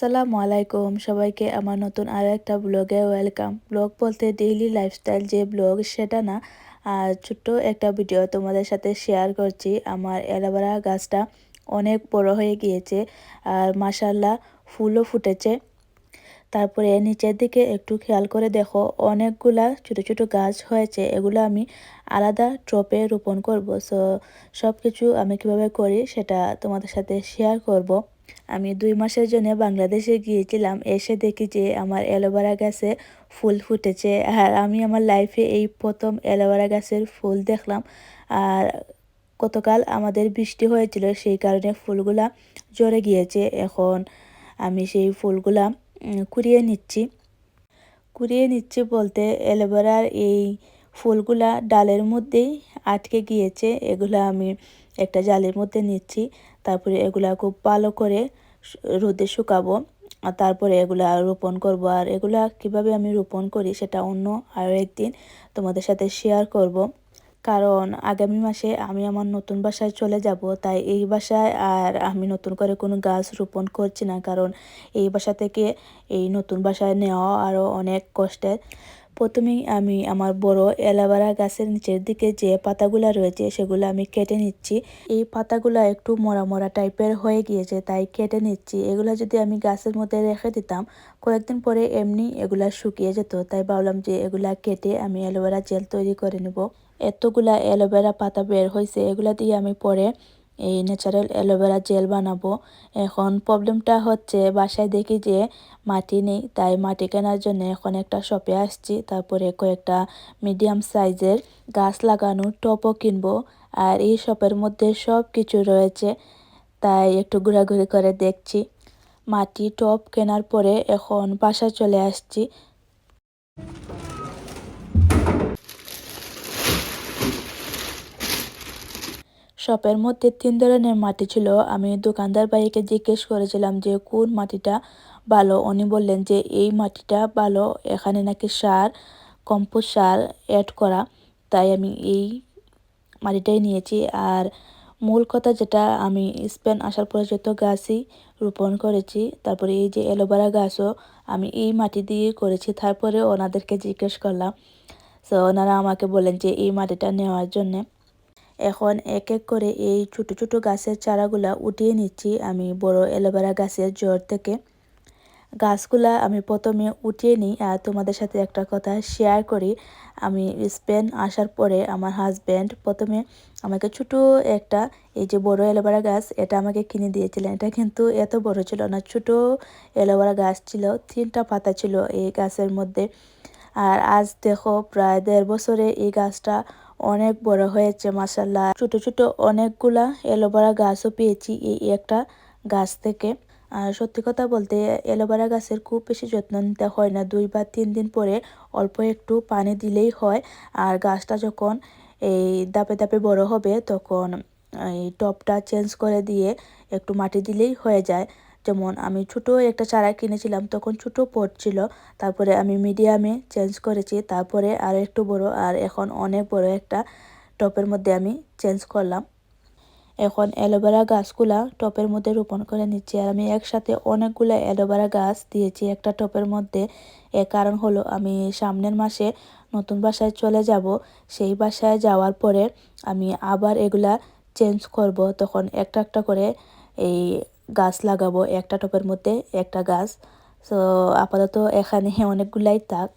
আসসালামু আলাইকুম। সবাইকে আমার নতুন আরও একটা ব্লগে ওয়েলকাম। ব্লগ বলতে ডেইলি লাইফস্টাইল যে ব্লগ, সেটা না, আর ছোট্ট একটা ভিডিও তোমাদের সাথে শেয়ার করছি। আমার অ্যালোভেরা গাছটা অনেক বড় হয়ে গিয়েছে, আর মাসাল্লাহ ফুলও ফুটেছে। তারপরে নিচের দিকে একটু খেয়াল করে দেখো, অনেকগুলা ছোট ছোট গাছ হয়েছে। এগুলো আমি আলাদা ট্রপে রোপণ করব। সো সব কিছু আমি কীভাবে করি সেটা তোমাদের সাথে শেয়ার করব। আমি দুই মাসের জন্য বাংলাদেশে গিয়েছিলাম, এসে দেখি যে আমার অ্যালোভেরা গাছে ফুল ফুটেছে। আর আমি আমার লাইফে এই প্রথম অ্যালোভেরা গাছের ফুল দেখলাম। আর গতকাল আমাদের বৃষ্টি হয়েছিল, সেই কারণে ফুলগুলা জ্বরে গিয়েছে। এখন আমি সেই ফুলগুলা কুড়িয়ে নিচ্ছি। কুড়িয়ে নিচ্ছি বলতে অ্যালোভেরার এই ফুলগুলা ডালের মধ্যেই আটকে গিয়েছে। এগুলো আমি একটা জালের মধ্যে নিচ্ছি। তারপরে এগুলা খুব ভালো করে রোদে শুকাবো। আর তারপরে এগুলা রোপণ করব। আর এগুলা কীভাবে আমি রোপণ করি সেটা অন্য আরও একদিন তোমাদের সাথে শেয়ার করব। কারণ আগামী মাসে আমি আমার নতুন বাসায় চলে যাব, তাই এই বাসায় আর আমি নতুন করে কোনো গাছ রোপণ করছি না। কারণ এই বাসা থেকে এই নতুন বাসায় নেওয়া আরও অনেক কষ্টের। প্রথমেই আমি আমার বড় এলাবারা গাছের নিচের দিকে যে পাতাগুলো রয়েছে, সেগুলো আমি কেটে নিচ্ছি। এই পাতাগুলো একটু মরা মরা টাইপের হয়ে গিয়েছে, তাই কেটে নিচ্ছি। এগুলো যদি আমি গাছের মধ্যে রেখে দিতাম, কয়েকদিন পরে এমনি এগুলা শুকিয়ে যেত। তাই ভাবলাম যে এগুলা কেটে আমি অ্যালোভেরা জেল তৈরি করে নেব। এতগুলা অ্যালোভেরা পাতা বের হয়েছে, এগুলা দিয়ে আমি পরে এই ন্যাচারাল অ্যালোভেরা জেল বানাবো। এখন প্রবলেমটা হচ্ছে বাসায় দেখি যে মাটি নেই, তাই মাটি কেনার জন্য এখন একটা শপে আসছি, তারপরে কয়েকটা মিডিয়াম সাইজের গাছ লাগানো টপও কিনবো। আর এই শপের মধ্যে সব কিছু রয়েছে, তাই একটু ঘোরাঘুরি করে দেখছি। মাটি টপ কেনার পরে এখন বাসায় চলে আসছি। শপের মধ্যে তিন ধরনের মাটি ছিল। আমি দোকানদার ভাইকে জিজ্ঞেস করেছিলাম যে, কোন মাটিটা ভালো? উনি বললেন যে, এই মাটিটা ভালো, এখানে নাকি সার, কম্পোস্ট সার অ্যাড করা। তাই আমি এই মাটিটাই নিয়েছি। আর মূল কথা যেটা, আমি স্পেন আসার পরে যত গাছই রোপণ করেছি, তারপরে এই যে অ্যালোভেরা গাছও আমি এই মাটি দিয়ে করেছি। তারপরে ওনাদেরকে জিজ্ঞেস করলাম। তো ওনারা আমাকে বলেন যে, এই মাটিটা নেওয়ার জন্যে এখন এক এক করে এই ছোট ছোট গাছের চারাগুলা উঠিয়ে নিচ্ছি আমি বড় অ্যালোভেরা গাছের জ্বর থেকে। গাছগুলা আমি প্রথমে উঠিয়ে নিই, আর তোমাদের সাথে একটা কথা শেয়ার করি। আমি স্পেন আসার পরে আমার হাজব্যান্ড প্রথমে আমাকে ছোটো একটা, এই যে বড় অ্যালোভেরা গাছ, এটা আমাকে কিনে দিয়েছিলেন। এটা কিন্তু এত বড় ছিল না, ছোট অ্যালোভেরা গাছ ছিল, তিনটা পাতা ছিল এই গাছের মধ্যে। আর আজ দেখো প্রায় দেড় বছরে এই গাছটা অনেক বড় হয়েছে মাসাল্লাহ ছোট ছোট অনেকগুলা এলোভেরা গাছও পেয়েছি এই একটা গাছ থেকে। আর সত্যি কথা বলতে, এলোভেরা গাছের খুব বেশি যত্ন নিতে হয় না। দুই বা তিন দিন পরে অল্প একটু পানি দিলেই হয়। আর গাছটা যখন এই দাপে দাপে বড় হবে, তখন এই টপটা চেঞ্জ করে দিয়ে একটু মাটি দিলেই হয়ে যায়। যেমন আমি ছোট একটা চারা কিনেছিলাম, তখন ছোট পট ছিল। তারপরে আমি মিডিয়ামে চেঞ্জ করেছি, তারপরে আর একটু বড় আর এখন অনেক বড় একটা টপের মধ্যে আমি চেঞ্জ করলাম। এখন অ্যালোভেরা গাছগুলা টপের মধ্যে রোপণ করে নিচ্ছি আর আমি একসাথে অনেকগুলো অ্যালোভেরা গাছ দিয়েছি একটা টপের মধ্যে। এর কারণ হলো আমি সামনের মাসে নতুন বাসায় চলে যাব, সেই বাসায় যাওয়ার পরে আমি আবার এগুলা চেঞ্জ করব। তখন একটা একটা করে এই গাছ লাগাবো একটা টপের মধ্যে একটা গাছ। সো আপাতত এখানে অনেকগুলাই থাক